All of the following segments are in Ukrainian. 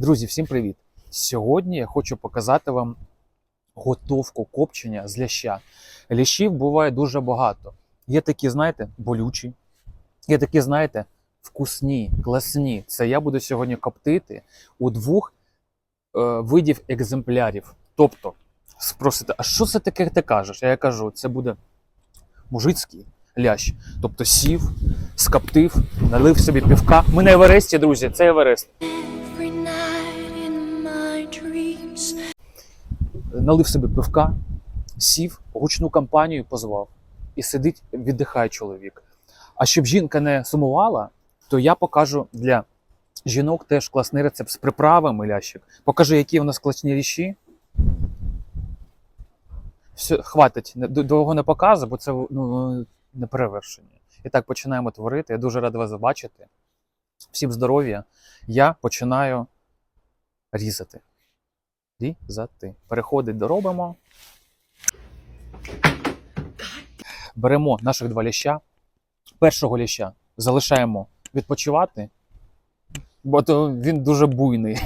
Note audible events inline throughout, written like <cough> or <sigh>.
Друзі, всім привіт! Сьогодні я хочу показати вам готовку копчення з ляща. Лящів буває дуже багато. Є такі, знаєте, болючі, є такі, знаєте, вкусні, класні. Це я буду сьогодні коптити у двох е, видів екземплярів. Тобто, спросите, а що це таке ти кажеш? Я кажу, це буде мужицький лящ. Тобто сів, скоптив, налив собі півка. Ми на Евересті, друзі, це Еверест. Налив собі пивка, сів, гучну компанію позвав і сидить, віддихає чоловік. А щоб жінка не сумувала, то я покажу для жінок теж класний рецепт з приправами лящик. Покажу, які у нас класні ріші. Все, хватить, довго не показую, бо це ну, не перевершення. І так починаємо творити. Я дуже радий вас бачити. Всім здоров'я. Я починаю різати різати. Переходить доробимо. Беремо наших два ляща. Першого ляща залишаємо відпочивати, бо то він дуже буйний.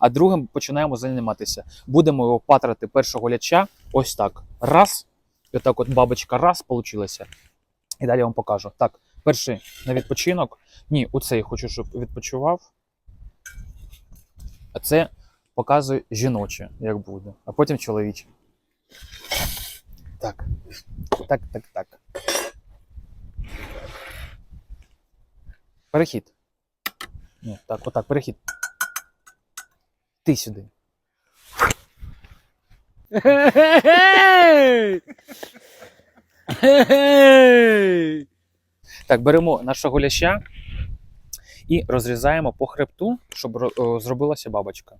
А другим починаємо займатися. Будемо його патрати першого ляча. Ось так. Раз. І отак от бабочка раз получилася. І далі я вам покажу. Так, перший на відпочинок. Ні, оцей хочу, щоб відпочивав. А це показую жіноче, як буде, а потім чоловіче. Так. Так, так, так. Перехід. Ні, так, отак, перехід. Ти сюди. Так, беремо нашого ляща і розрізаємо по хребту, щоб зробилася бабочка.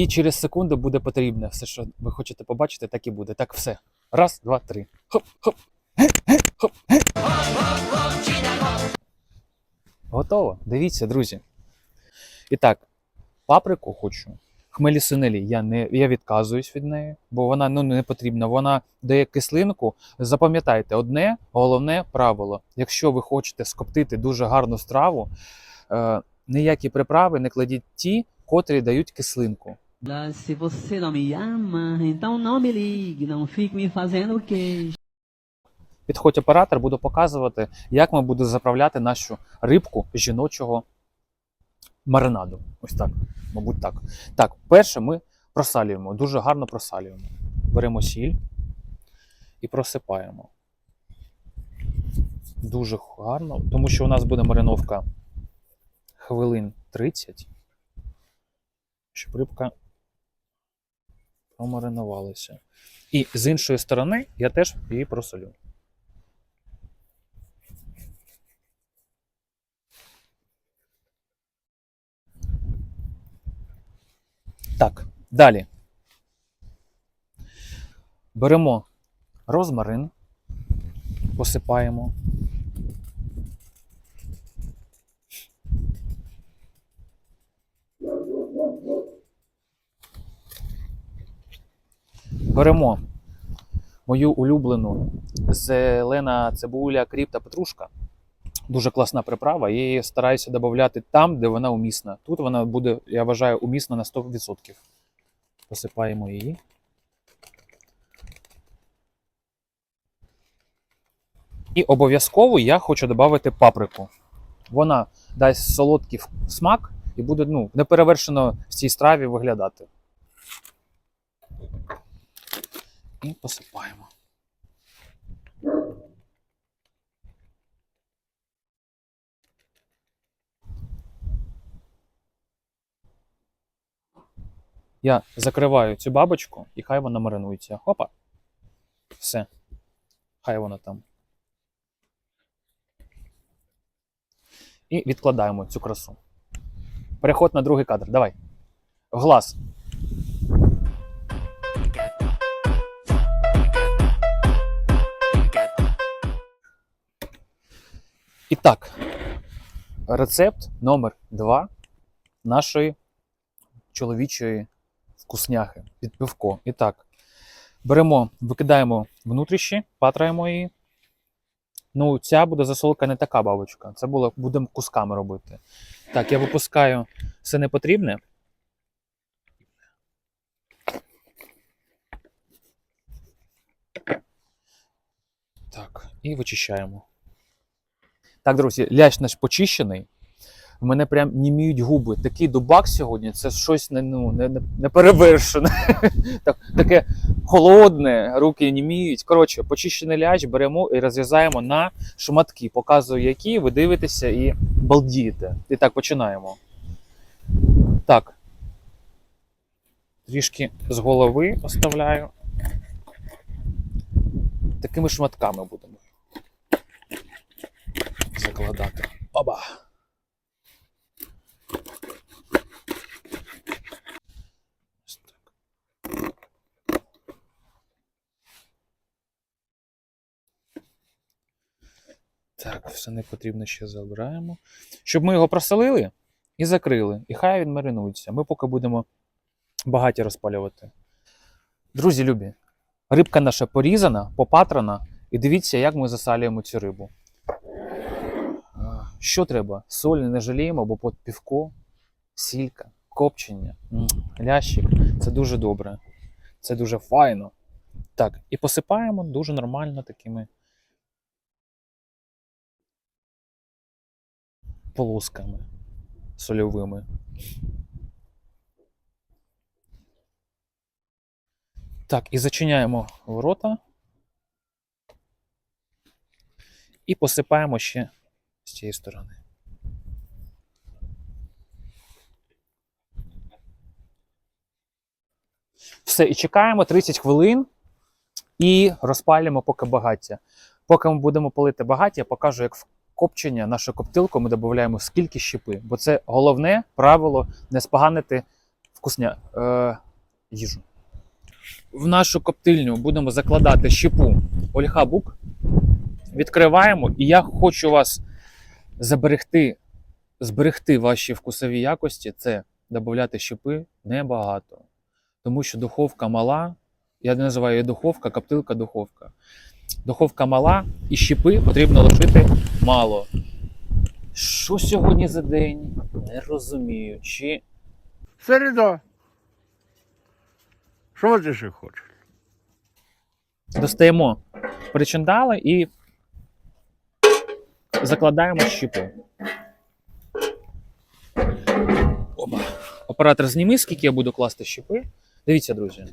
І через секунду буде потрібне все, що ви хочете побачити, так і буде. Так, все. Раз, два, три. Хоп, хоп. Готово. Дивіться, друзі. І так, паприку хочу. Хмелі сунелі я не я відказуюсь від неї, бо вона ну не потрібна. Вона дає кислинку. Запам'ятайте, одне головне правило: якщо ви хочете скоптити дуже гарну страву, е, ніякі приправи не кладіть ті, котрі дають кислинку. Lá, Se você não me ama, então não me ligue, não fique me fazendo queijo. Підходь оператор, буду показувати, як ми будемо заправляти нашу рибку жіночого маринаду. Ось так, мабуть, так. Так, перше ми просалюємо, дуже гарно просалюємо. Беремо сіль і просипаємо. Дуже гарно, тому що у нас буде мариновка хвилин 30, щоб рибка промаринувалася. І з іншої сторони я теж її просолю. Так, далі. Беремо розмарин, посипаємо. Беремо мою улюблену зелена цибуля, кріп та петрушка. Дуже класна приправа. Її стараюся додати там, де вона умісна. Тут вона буде, я вважаю, умісна на 100%. Посипаємо її. І обов'язково я хочу додати паприку. Вона дасть солодкий смак і буде ну, неперевершено в цій страві виглядати. І посипаємо. Я закриваю цю бабочку і хай вона маринується. Хопа. Все. Хай вона там. І відкладаємо цю красу. Переход на другий кадр. Давай. Глаз. І так. Рецепт номер 2 нашої чоловічої вкусняхи під пивко. І так, Беремо, викидаємо внутрішні, патраємо її. Ну, ця буде засолка не така бабочка. Це було, будемо кусками робити. Так, я випускаю все непотрібне. Так, і вичищаємо. Так, друзі, лящ наш почищений. В мене прям німіють губи. Такий дубак сьогодні це щось не, ну, не, не, не перевершене. <laughs> так, таке холодне, руки німіють. Коротше, почищений лящ беремо і розрізаємо на шматки. Показую, які ви дивитеся і балдієте. І так починаємо. Так. Трішки з голови оставляю. Такими шматками будемо закладати. Оба. Так, все не потрібно ще забираємо. Щоб ми його просолили і закрили. І хай він маринується. Ми поки будемо багаті розпалювати. Друзі любі, рибка наша порізана, попатрана, і дивіться, як ми засалюємо цю рибу. Що треба? Соль не жаліємо, бо под півко, сілька, копчення, лящик. Це дуже добре. Це дуже файно. Так, і посипаємо дуже нормально такими полосками сольовими. Так, і зачиняємо ворота. І посипаємо ще з цієї сторони. Все, і чекаємо 30 хвилин і розпалюємо поки багаття. Поки ми будемо палити багаття, я покажу, як в копчення, нашу коптилку ми додаємо скільки щепи. Бо це головне правило не споганити вкусня е, їжу. В нашу коптильню будемо закладати щепу Ольха Бук. Відкриваємо, і я хочу вас заберегти, зберегти ваші вкусові якості. Це додати щепи небагато. Тому що духовка мала. Я не називаю її духовка, коптилка духовка. Духовка мала і щепи потрібно лишити мало. Що сьогодні за день? Не розумію. Чи Середа. Що ти ще хочеш? достаємо причиндали і закладаємо щіпи. Опа. Оператор зніми, скільки я буду класти щіпи. Дивіться, друзі.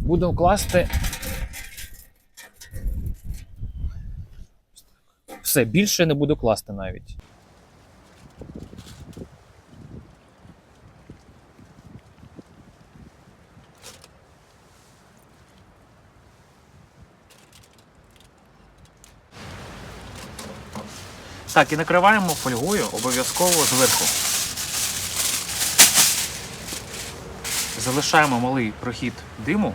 Буду класти. Все, більше не буду класти навіть. Так, і накриваємо фольгою обов'язково зверху. Залишаємо малий прохід диму,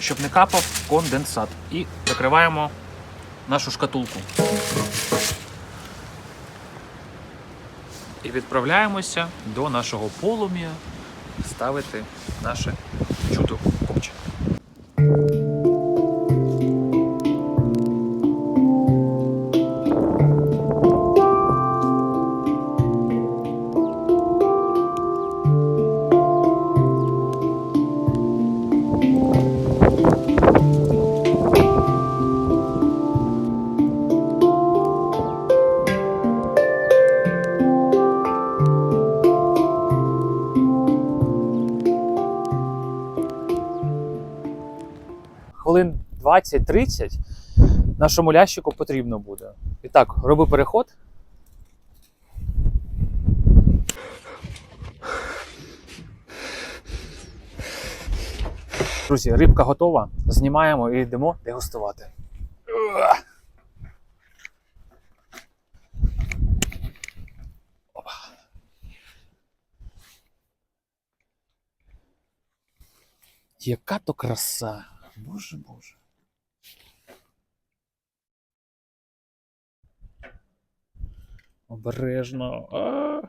щоб не капав конденсат. І закриваємо нашу шкатулку. І відправляємося до нашого полум'я ставити наше 20-30 нашому лящику потрібно буде. І так, роби переход. Друзі, рибка готова. Знімаємо і йдемо дегустувати. Яка то краса! Боже Боже. Обережно. А!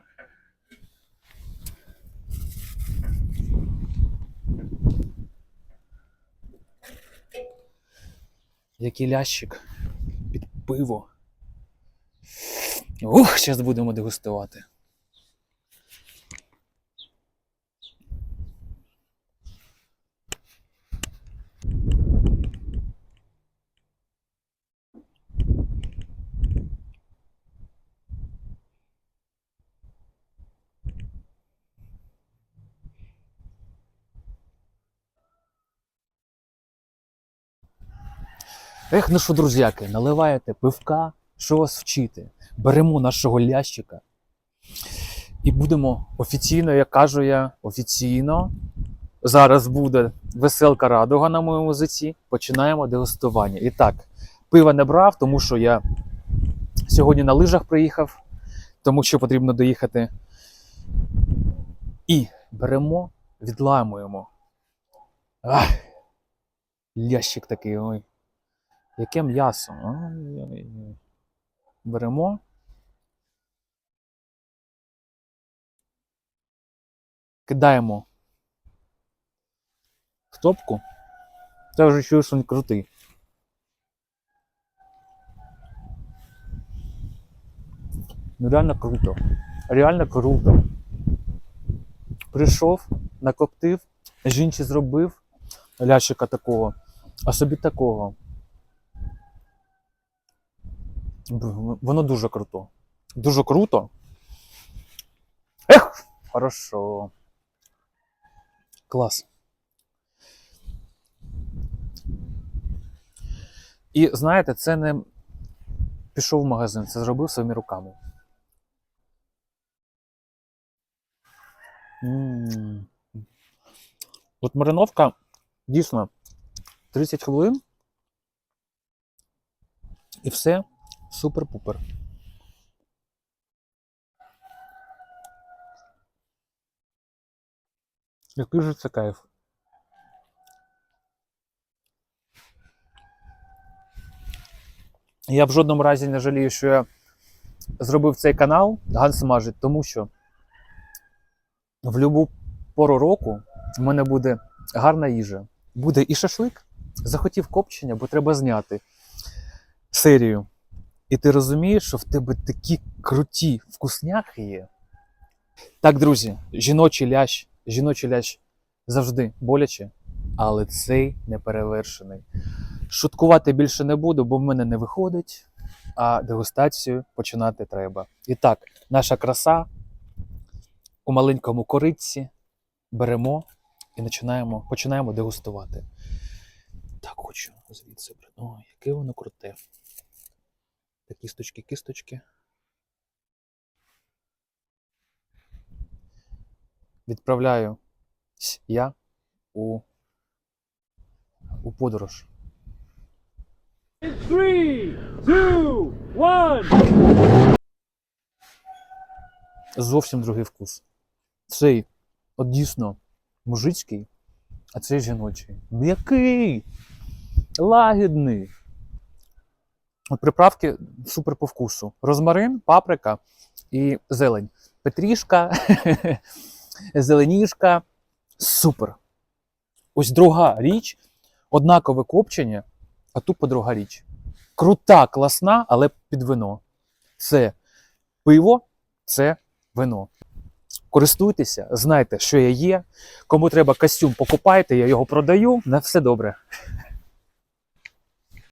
Який лящик під пиво. Ух, зараз будемо дегустувати. Ех, ну що, друзяки, наливаєте пивка, що вас вчити? Беремо нашого лящика і будемо офіційно, як кажу я, офіційно. Зараз буде веселка радуга на моєму язиці. Починаємо дегустування. І так, пива не брав, тому що я сьогодні на лижах приїхав, тому що потрібно доїхати. І беремо, відламуємо. Ах, лящик такий, ой. Яке м'ясо? Беремо. Кидаємо в топку. Це вже чую, що він крутий. Ну реально круто. Реально круто. Прийшов, накоптив, жінці зробив лящика такого, а собі такого. Воно дуже круто. Дуже круто. Ех! Хорошо. Клас. І знаєте, це не пішов в магазин, це зробив своїми руками. М. От мариновка дійсно 30 хвилин. І все супер-пупер. Який же це кайф. Я в жодному разі не жалію, що я зробив цей канал Ган Смажить, тому що в будь-яку пору року в мене буде гарна їжа. Буде і шашлик, захотів копчення, бо треба зняти серію. І ти розумієш, що в тебе такі круті вкусняхи є. Так, друзі, жіночий лящ, жіночий лящ завжди боляче, але цей неперевершений. Шуткувати більше не буду, бо в мене не виходить, а дегустацію починати треба. І так, наша краса у маленькому коритці беремо і починаємо, починаємо дегустувати. Так, хочу звідси. О, яке воно круте. Та кісточки, кісточки. Відправляю я у, у подорож. Зовсім другий вкус. Цей от дійсно мужицький, а цей жіночий. М'який, лагідний. Приправки супер по вкусу. Розмарин, паприка і зелень. Петрішка, <laughs> зеленішка. Супер. Ось друга річ, однакове копчення, а тупо друга річ. Крута, класна, але під вино. Це пиво, це вино. Користуйтеся, знайте, що я є. Кому треба костюм, покупайте, я його продаю. На все добре.